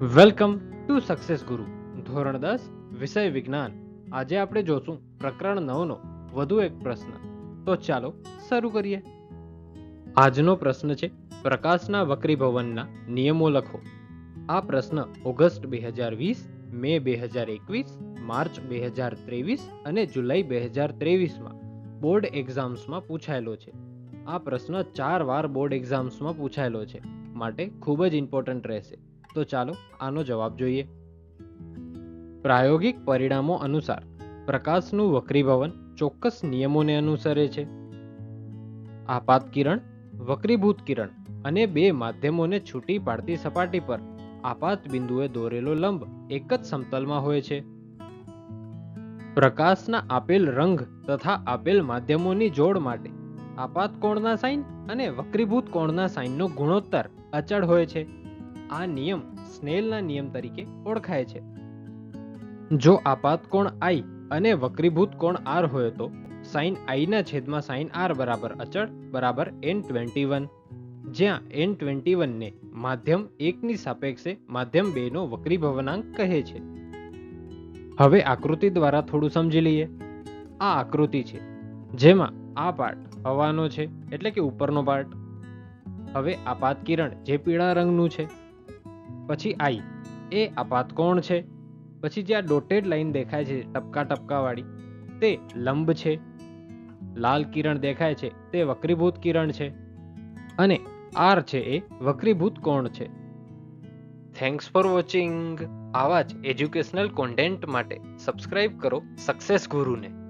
Welcome to success ગુરુ ધોરણ દસ, વિષય વિજ્ઞાન. આજે આપણે જોશું પ્રકરણ નવનો, વધુ એક પ્રશ્ન. તો ચાલો શરૂ કરીએ. આજનો પ્રશ્ન છે, પ્રકાશના વક્રીભવનના નિયમો લખો. આ પ્રશ્ન ઓગસ્ટ બે હજાર વીસ, મે બે હજાર એકવીસ, માર્ચ બે હજાર ત્રેવીસ અને જુલાઈ બે હજાર ત્રેવીસમાં બોર્ડ એક્ઝામ્સમાં પૂછાયેલો છે. આ પ્રશ્ન ચાર વાર બોર્ડ એક્ઝામ્સમાં પૂછાયેલો છે. માટે ખૂબ જ ઇમ્પોર્ટન્ટ રહેશે. તો ચાલો આનો જવાબ જોઈએ. પ્રાયોગિક પરિણામો અનુસાર પ્રકાશનું વક્રીભવન ચોક્કસ નિયમોને અનુસરે છે. આપાત કિરણ વક્રીભૂત કિરણ અને બે માધ્યમોને છૂટી પાડતી સપાટી પર આપાત બિંદુએ દોરેલો લંબ એક જ સમતલમાં હોય છે. પ્રકાશના આપેલ રંગ તથા આપેલ માધ્યમોની જોડ માટે આપાત કોણના સાઇન અને વક્રીભૂત કોણના સાઇનનો ગુણોત્તર અચળ હોય છે. આ નિયમ સ્નેલના નિયમ તરીકે ઓળખાય છે. જો આપાત કોણ આઈ અને વક્રીભૂત કોણ આર હોય તો સાઇન આઈના છેદમાં સાઇન આર બરાબર અચળ બરાબર એન ટ્વેન્ટી વન. જ્યાં એન ટ્વેન્ટી વનને માધ્યમ એકની સાપેક્ષે માધ્યમ બેનો વક્રીભવનાંક કહે છે. હવે આકૃતિ દ્વારા થોડું સમજી લઈએ. આ આકૃતિ છે, જેમાં આ પાર્ટ હવાનો છે, એટલે કે ઉપરનો પાર્ટ. હવે આપાત કિરણ જે પીળા રંગનું છે પછી આઈ. એ આપાત કોણ છે? પછી જે આ ડોટેડ લાઈન દેખાય છે, ટપકા ટપકાવાળી, તે લંબ છે. લાલ કિરણ દેખાય છે, તે વક્રીભૂત કિરણ છે. અને આર છે એ વક્રીભૂત કોણ છે. થેન્ક્સ ફોર વોચિંગ આવા જ એજ્યુકેશનલ કોન્ટેન્ટ માટે સબસ્ક્રાઇબ કરો સક્સેસ ગુરુને.